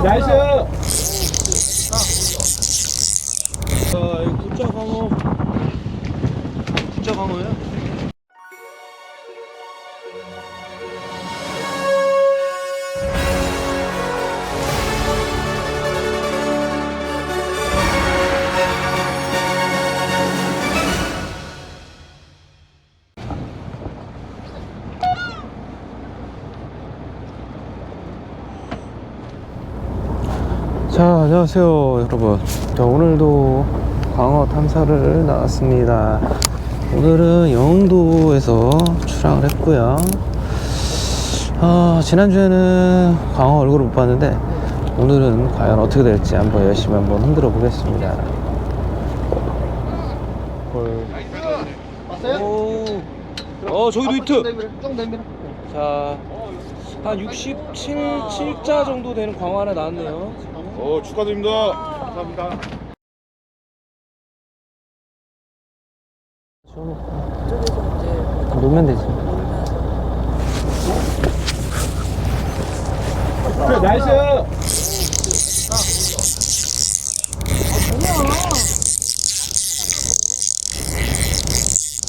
나이스. 자, 여기 굿자 광어. 굿자 광어야? 자, 안녕하세요, 여러분. 자, 오늘도 광어 탐사를 나왔습니다. 오늘은 영도에서 출항을 했고요. 아, 지난주에는 광어 얼굴을 못 봤는데, 오늘은 과연 어떻게 될지 한번 열심히 한번 흔들어 보겠습니다. 오, 어, 저기도 히트! 쭉 내밀어. 자, 한 67, 7자 정도 되는 광어 하나 나왔네요. 어 축하드립니다. 감사합니다. 놀면 되지. 나이스.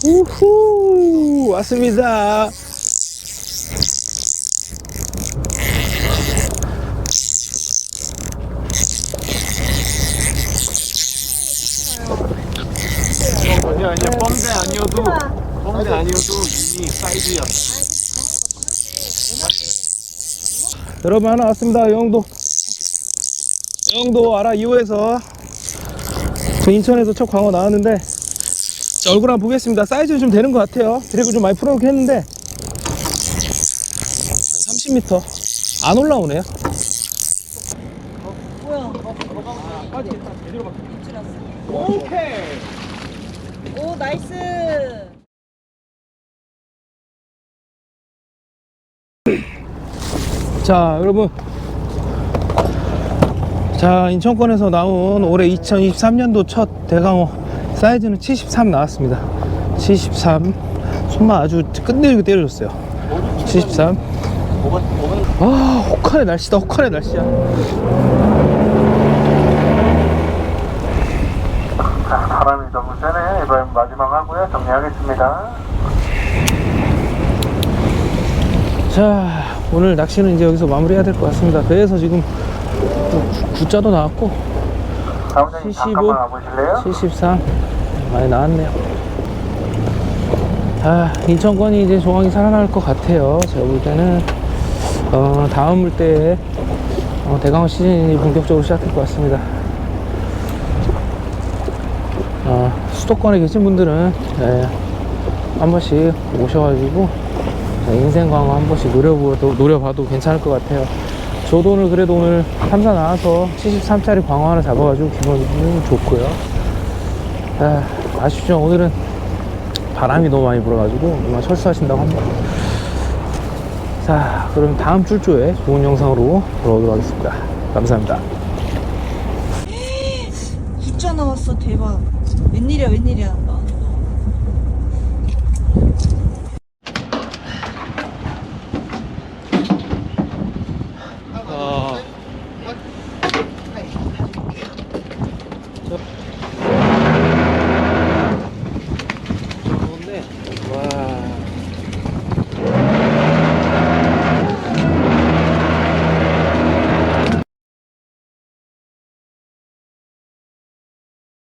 우후 왔습니다. 아니야 아니야 뻥대 아니어도 뻥대 아니어도 이미 사이즈야. 여러분 하나 왔습니다. 영도. 영도 아라 2호에서 저 인천에서 첫 광어 나왔는데 자, 얼굴 한번 보겠습니다. 사이즈 좀 되는 것 같아요. 드래그 좀 많이 풀어놓긴 했는데 30m 안 올라오네요. 오 나이스. 자 여러분. 자 인천권에서 나온 올해 2023년도 첫 대강어 사이즈는 73 나왔습니다. 73 손만 아주 끝내주게 때려줬어요. 73 아 혹한의 날씨다 혹한의 날씨야 자, 바람이 너무 세네. 이번 마지막 하고요. 정리하겠습니다. 자 오늘 낚시는 이제 여기서 마무리해야 될 것 같습니다 배에서 지금 구- 구자도 나왔고 사무장님 75. 잠깐만 와보실래요? 73 많이 나왔네요 아 인천권이 이제 조항이 살아날 것 같아요 제가 볼 때는 어, 다음 물 때에 어, 대강어 시즌이 본격적으로 시작될 것 같습니다 어, 수도권에 계신 분들은 예, 한 번씩 오셔가지고 자, 인생 광어 한 번씩 노려봐도, 노려봐도 괜찮을 것 같아요 저도 오늘 그래도 오늘 탐사 나와서 73짜리 광어 하나 잡아가지고 기분이 좋고요 아, 아쉽죠. 오늘은 바람이 너무 많이 불어가지고 아마 철수하신다고 합니다. 자, 그럼 다음 출조에 좋은 영상으로 돌아오도록 하겠습니다. 감사합니다. 굿자 나왔어. 대박. 웬일이야 웬일이야